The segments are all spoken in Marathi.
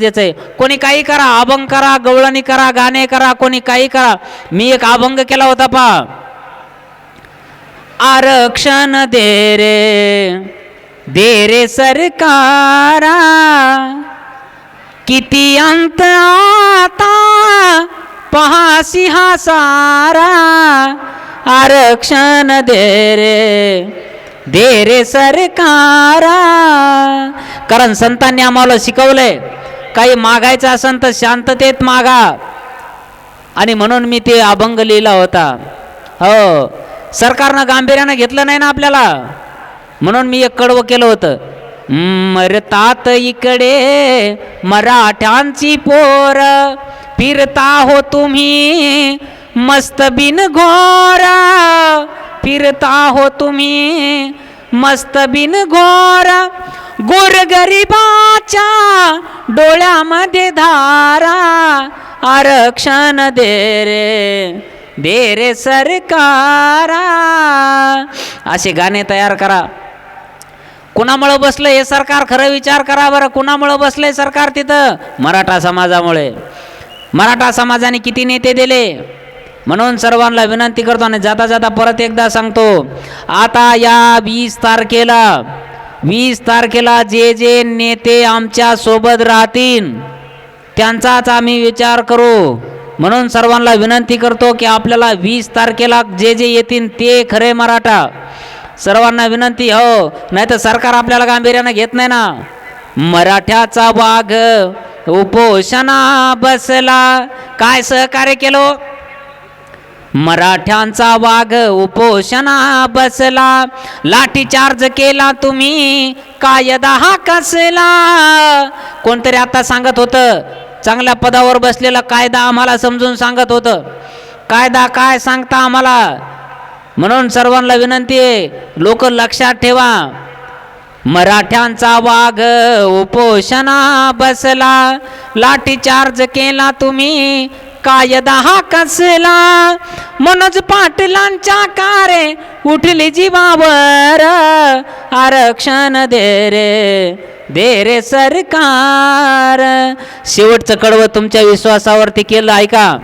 आहे कोणी काही करा अभंग करा गवळणी करा गाणे करा कोणी काही करा. मी एक अभंग केला होता पा आरक्षण दे रे दे रे सरकारा. किती अंत आता पहा सिंहासारा आरक्षण दे रे दे रे सरकारा. कारण संतांनी आम्हाला शिकवलंय काही मागायचं असेल तर शांततेत मागा. आणि म्हणून मी ते अभंग लिहिला होता. हो सरकारनं गांभीर्यानं घेतलं नाही ना आपल्याला? म्हणून मी एक कडवं केलं होतं. मरतात इकडे मराठ्यांची पोर फिरता हो तुम्ही मस्त बिन घोर फिरता हो तुम्ही मस्त बिन घोर गोरगरिबाच्या डोळ्यामध्ये धारा आरक्षण दे रे दे रे सरकारा. असे गाणे तयार करा. कुणामुळं बसलं हे सरकार? खरं विचार करा बरं. कुणामुळं बसलंय सरकार तिथं? मराठा समाजामुळे. मराठा समाजाने किती नेते दिले? म्हणून सर्वांना विनंती करतो आणि जाता जाता परत एकदा सांगतो. आता या वीस तारखेला वीस तारखेला जे जे नेते आमच्यासोबत राहतील त्यांचाच आम्ही विचार करू. म्हणून सर्वांना विनंती करतो की आपल्याला वीस तारखेला जे जे येतील ते खरे मराठा. सर्वांना विनंती हो नाही तर सरकार आपल्याला गांभीर्यानं घेत नाही ना. मराठ्याचा वाघ उपोषणा बसला. काय सहकार्य केलो? मराठ्यांचा वाघ उपोषणा बसला. लाठी चार्ज केला तुम्ही कायदा हा कसला? कोणतरी आता सांगत होतं चांगल्या पदावर बसलेला कायदा आम्हाला समजून सांगत होतं. कायदा काय सांगता आम्हाला? म्हणून सर्वांना विनंती आहे लोक लक्षात ठेवा. मराठ्यांचा वाघ उपोषणा बसला. लाठी चार्ज केला तुम्ही कायदा हा कसला? मनोज पाटलांच्या कारे उठली जीवावर. आरक्षण दे रे दे रे सरकार. शेवटचं कडवं तुमच्या विश्वासावरती केलं ऐका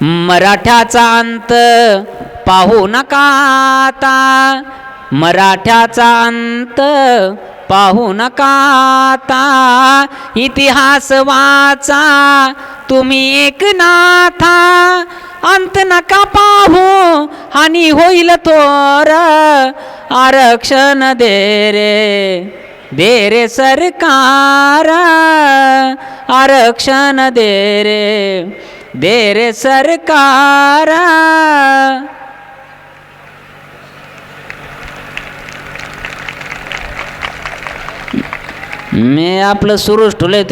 मराठ्याचा अंत पाहू नका आता. मराठ्याचा अंत पाहू नका आता. इतिहास वाचा. तुम्ही एक नाथा अंत नका पाहू आणि होईल तोर आरक्षण दे रे दे रे सरकार आरक्षण दे रे दे रे सरकार. मी आपलं सुरूच ठेवलंय.